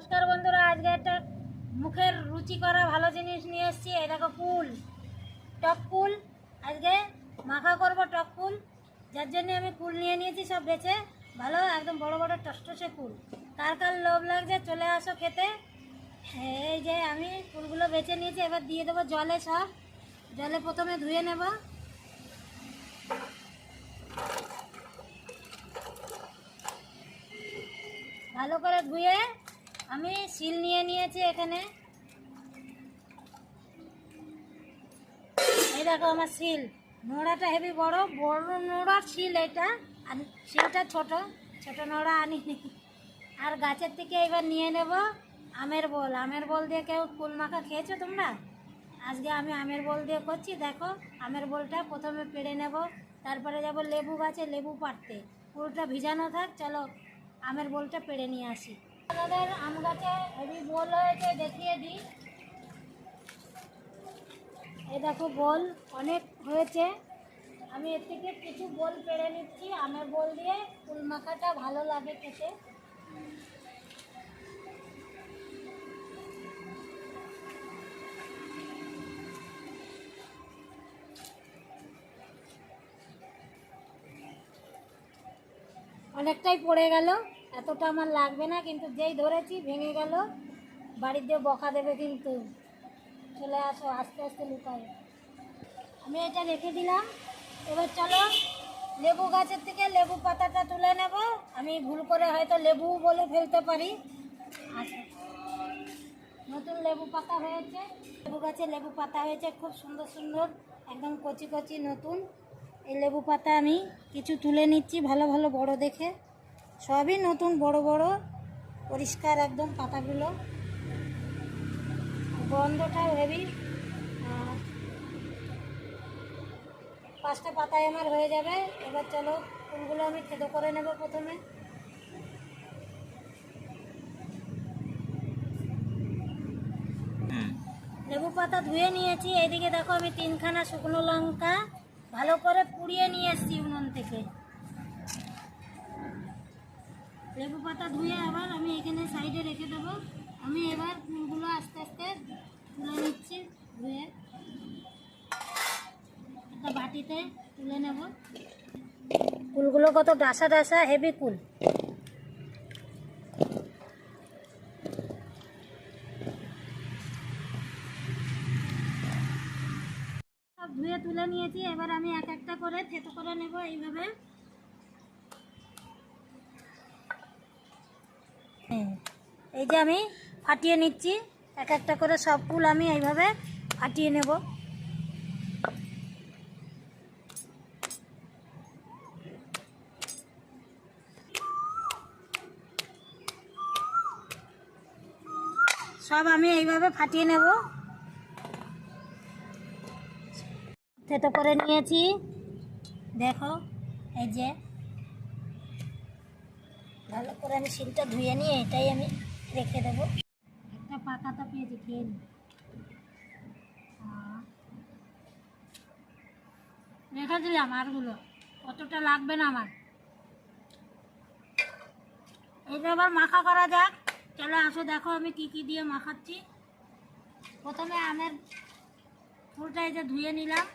নমস্কার বন্ধুরা, আজকে একটা মুখের রুচি করা ভালো জিনিস নিয়ে এসেছি। এই দেখো কুল টক কুল আজকে মাখা করব টক কুল যার জন্য আমি কুল নিয়ে নিয়েছি, সব বেছে। ভালো, একদম বড় বড় টসটসে ফুল। কার কার লোভ লাগছে, চলে আসো খেতে। এই যে আমি কুলগুলো বেছে নিয়েছি, এবার দিয়ে দেবো জলে সব। জলে প্রথমে ধুয়ে নেব। ভালো করে ধুয়ে আমি শিল নিয়ে নিয়েছি এখানে। এই দেখো আমার শিল। নোড়াটা হেভি বড় বড় নোড়ার শিল এটা। আর শিলটা ছোট ছোট নোড়া আনি আর গাছের থেকে এবার নিয়ে নেব আমের বল। আমের বল দিয়ে কেউ কুল মাখা খেয়েছো তোমরা? আজকে আমি আমের বল দিয়ে করছি, দেখো। আমের বলটা প্রথমে পেড়ে নেব, তারপরে যাব লেবু গাছে লেবু পাড়তে। পুরোটা ভিজানো থাক, চলো আমের বলটা পেড়ে নিয়ে আসি। আমাদের আম বল হয়েছে, দেখিয়ে দিই। এই দেখো বল, অনেক হয়েছে। আমি এর থেকে কিছু বল পেড়ে নিচ্ছি, আমের বল দিয়ে। ফুল মাখাটা ভালো লাগে খেতে। অনেকটাই পড়ে গেল। এতটা আমার লাগবে না, কিন্তু যেই ধরেছি ভেঙে গেল বাড়িতে বকা দেবে কিন্তু। চলে আসো, আস্তে আস্তে লুকাই আমি এটা রেখে দিলাম। এবার চলো, লেবু গাছের থেকে লেবু পাতাটা তুলে নেব। আমি ভুল করে হয়তো লেবু বলে ফেলতে পারি। আচ্ছা। নতুন লেবু পাতা হয়েছে। লেবু গাছে লেবু পাতা হয়েছে, খুব সুন্দর সুন্দর, একদম কচি কচি নতুন। এই লেবু পাতা আমি কিছু তুলে নিচ্ছি, ভালো ভালো বড় দেখে। সবই নতুন বড় বড় পরিষ্কার একদম পাতাগুলো। গন্ধটাও হেভি পাঁচটা পাতায় আমার হয়ে যাবে। এবার চলো ফুলগুলো আমি থেতো করে নেব প্রথমে। লেবু পাতা ধুয়ে নিয়েছি। এইদিকে দেখো আমি তিনখানা শুকনো লঙ্কা ভালো করে পুড়িয়ে নিয়ে এসেছি উনুন থেকে। লেবু পাতা ধুয়ে আবার আমি এখানে সাইডে রেখে দেবো। আমি এবার ফুলগুলো আস্তে আস্তে তুলে নিচ্ছি, ধুয়ে। একটা বাটিতে তুলে নেব। ফুলগুলো কত ডাসা ডাসা, হেভি কুল ধুয়ে তুলে নিয়েছি, এবার আমি এক একটা করে থেতো করে নেব এইভাবে হ্যাঁ, এই যে আমি ফাটিয়ে নিচ্ছি। এক একটা করে সব ফুল আমি এইভাবে ফাটিয়ে নেব। সব আমি এইভাবে ফাটিয়ে নেব। থেতো করে নিয়েছি। দেখো, এই যে ভালো করে আমি শিলটা ধুয়ে নিয়ে এটাই আমি রেখে দেবো। একটা পাকাটা পেয়েছি, খেয়ে নি। রেখে দিলাম আরগুলো। কতটা লাগবে না আমার। এইটা আবার মাখা করা যাক। চলো আসো, দেখো আমি কি কি দিয়ে মাখাচ্ছি। প্রথমে আমের ফুলটা এই যে ধুয়ে নিলাম।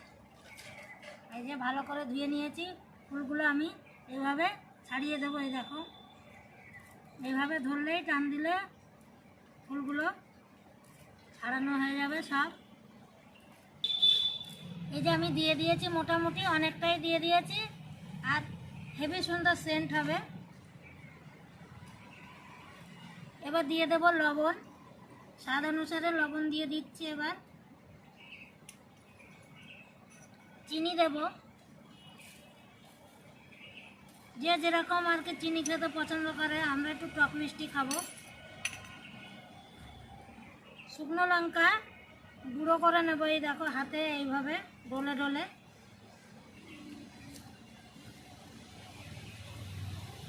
এই যে ভালো করে ধুয়ে নিয়েছি। ফুলগুলো আমি এইভাবে ছাড়িয়ে দেবো, এই দেখো। এইভাবে ধরলেই টান দিলে ফুলগুলো ছাড়ানো হয়ে যাবে সব। এই যে আমি দিয়ে দিয়েছি, মোটামুটি অনেকটাই দিয়ে দিয়েছি, আর হেভি সুন্দর সেন্ট হবে। এবার দিয়ে দেব লবণ। স্বাদ অনুসারে লবণ দিয়ে দিচ্ছি এবার। চিনি দেব। যে যেরকম আর কি চিনি খেতে পছন্দ করে, আমরা একটু টক মিষ্টি খাব। শুকনো লঙ্কা গুঁড়ো করে নেব, এই দেখো হাতে এইভাবে, ডলে ডলে।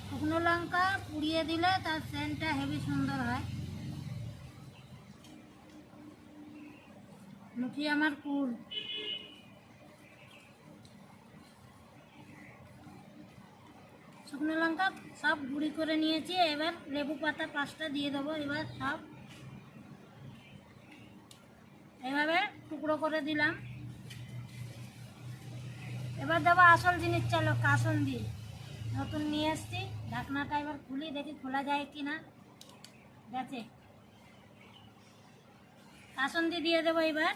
শুকনো লঙ্কা পুড়িয়ে দিলে তার সেন্টটা হেভি সুন্দর হয়। মুখি আমার কুল। শুকনো লঙ্কা সব গুঁড়ি করে নিয়েছি, এবার লেবু পাতা পাঁচটা দিয়ে দেবো, এবার সব এভাবে টুকরো করে দিলাম। এবার দেবো আসল জিনিস, চলো কাসন দিয়ে নতুন নিয়ে এসছি, ঢাকনাটা এবার খুলি, দেখি খোলা যায় কি না গেছে। কাসন্দি দিয়ে দেবো এবার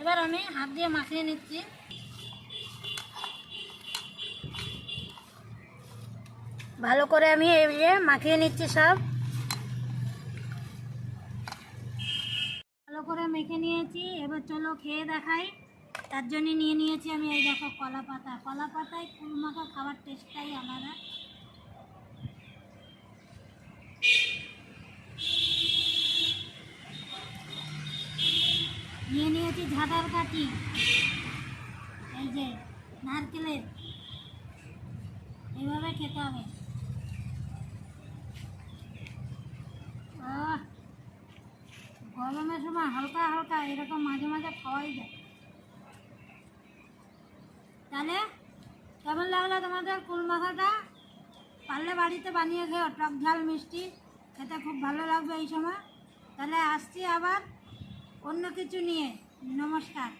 এবার আমি হাত দিয়ে মাখিয়ে নিচ্ছি। ভালো করে আমি এই মাখিয়ে নিচ্ছি সব। ভালো করে মেখে নিয়েছি। এবার চলো খেয়ে দেখাই। তার জন্য নিয়ে নিয়েছি আমি এই দেখো কলা পাতা কলা পাতায় কুল মাখা খাবার টেস্টটাই আলাদা। নিয়েছি ঝাঁটার কাঠি। এই যে নারকেলের। এইভাবে খেতে হবে। গরমের সময় হালকা হালকা এরকম মাঝে মাঝে খাওয়াই যায়। তাহলে কেমন লাগল তোমাদের কুল মাখাটা পারলে বাড়িতে বানিয়ে খেও, টক ঝাল, মিষ্টি। খেতে খুব ভালো লাগবে এই সময়। তাহলে আসছি আবার অন্য কিছু নিয়ে। নমস্কার।